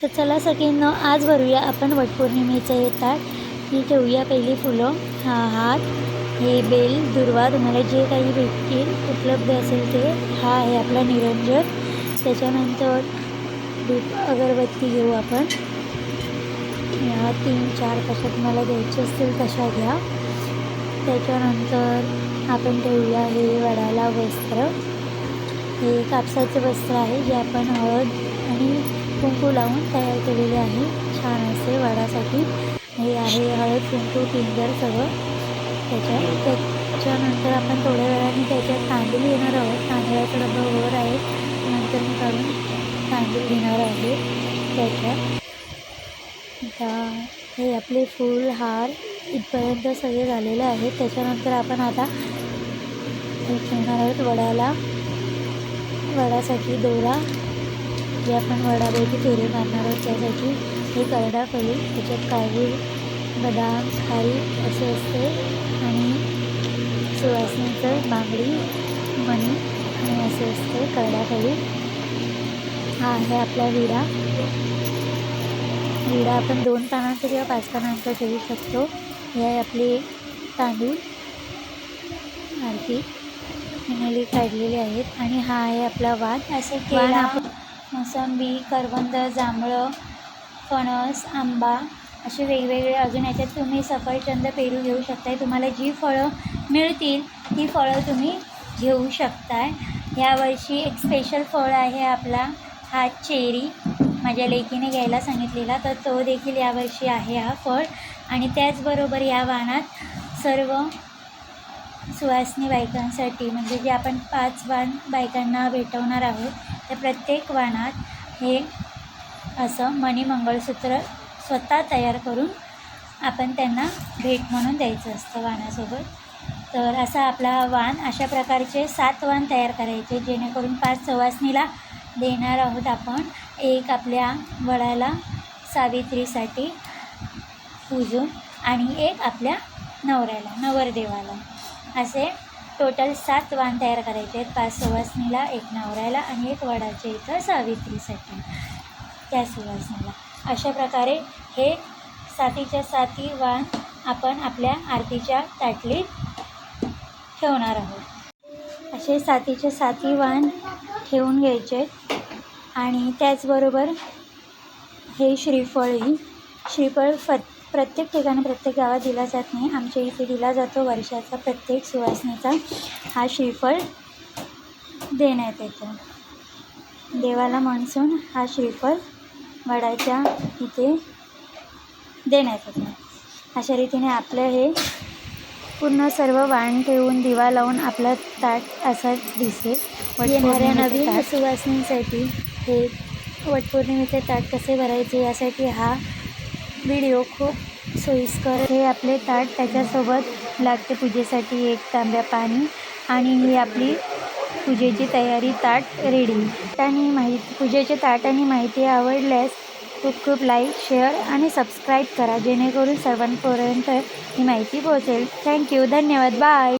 तर चला सगळ्यांना आज भरूया आपण वटपौर्णिमेचं येतात ही ठेवूया पहिली फुलं. हा हात हे बेल दुर्वा तुम्हाला जे काही भेटतील उपलब्ध असेल ते. हा आहे आपला निरंजन त्याच्यानंतर धूप अगरबत्ती घेऊ आपण. या तीन चार कशा तुम्हाला द्यायचे असतील तशा घ्या. त्याच्यानंतर आपण ठेवूया हे वडाला वस्त्र. हे कापसाचं वस्त्र आहे जे आपण हळद आणि कुंकू लावून तयार केलेले आहे. छान असे वडासाठी हे आहे हळद कुंकू पिंजर सगळं त्याच्यात. त्याच्यानंतर आपण थोड्या वेळाने त्याच्यात तांदूळ घेणार आहोत. तांदळाचा डबा वर आहे. नंतर मी काढून तांदूळ घेणार आहे त्याच्यात. आता हे आपले फूल हार इथपर्यंत सगळे झालेले आहेत त्याच्यानंतर आपण आता घेणार आहोत वड्याला वडासाठी दोरा जे आपण वडापैकी फेरे मारणार आहोत त्यासाठी हे करडा फळी त्याच्यात काजू बदाम खारी असे असते. आणि सुवासनीचं बांगडी मणी आणि असे असते करडा फळी. हा आहे आपला विडा. विडा आपण दोन पानांचा किंवा पाच पानांचा ठेवू शकतो. हे आहे आपली तांदूळ. आरती. फिनाली काढलेले आहेत. आणि हा आहे आपला वाद असे आपण मोसंबी करवंद जांभळं फणस आंबा असे वेगवेगळे अजून याच्यात तुम्ही सफरचंद पेरू घेऊ शकताय. तुम्हाला जी फळं मिळतील ती फळं तुम्ही घेऊ शकताय. यावर्षी एक स्पेशल फळ आहे आपला हा चेरी. माझ्या लेकीने घ्यायला सांगितलेला तर तो देखील यावर्षी आहे हा फळ. आणि त्याचबरोबर या वाणात सर्व सुवासनी बायकांसाठी म्हणजे जे आपण पाच वाण बायकांना भेटवणार आहोत त्या प्रत्येक वाणात हे असं मणी मंगळसूत्र स्वतः तयार करून आपण त्यांना भेट म्हणून द्यायचं असतं वाणासोबत तर असा आपला वाण अशा प्रकारचे सात वाण तयार करायचे जेणेकरून पाच सवासनीला देणार आहोत आपण. एक आपल्या वडाला सावित्रीसाठी पूजून आणि एक आपल्या नवऱ्याला नवरदेवाला. असे टोटल सात वाण तयार करायचे आहेत. पाच सुवासनीला एक नवऱ्याला आणि एक वडाच्या इथं सावित्रीसाठी. त्या सुवासनीला. अशा प्रकारे हे सातीच्या साती वाण आपण आपल्या आरतीच्या ताटलीत ठेवणार आहोत. असे सातीचे साती वाण ठेवून घ्यायचे आणि त्याचबरोबर हे श्रीफळही श्रीफळ फत प्रत्येक ठिकाणी प्रत्येक गावात दिला जात नाही. आमच्या इथे दिला जातो वर्षाचा प्रत्येक सुवासनीचा हा श्रीफळ देण्यात येतो. देवाला माणसून हा श्रीफळ वडाच्या इथे देण्यात येतो. अशा रीतीने आपलं हे पूर्ण सर्व वाण ठेवून दिवा लावून आपलं ताट असं दिसेल येणाऱ्या नवीन सुवासनींसाठी हे वटपौर्णिमेचे ताट कसे भरायचे यासाठी हा व्हिडिओ खूप सोयीस्कर हे आपले ताट त्याच्यासोबत लागते पूजेसाठी एक तांब्या पाणी आणि ही आपली पूजेची तयारी ताट रेडी आणि माहिती पूजेचे ताट आणि माहिती आवडल्यास खूप खूप लाईक शेअर आणि सबस्क्राईब करा. जेणेकरून सर्वांपर्यंत ही माहिती पोहोचेल. थँक्यू धन्यवाद. बाय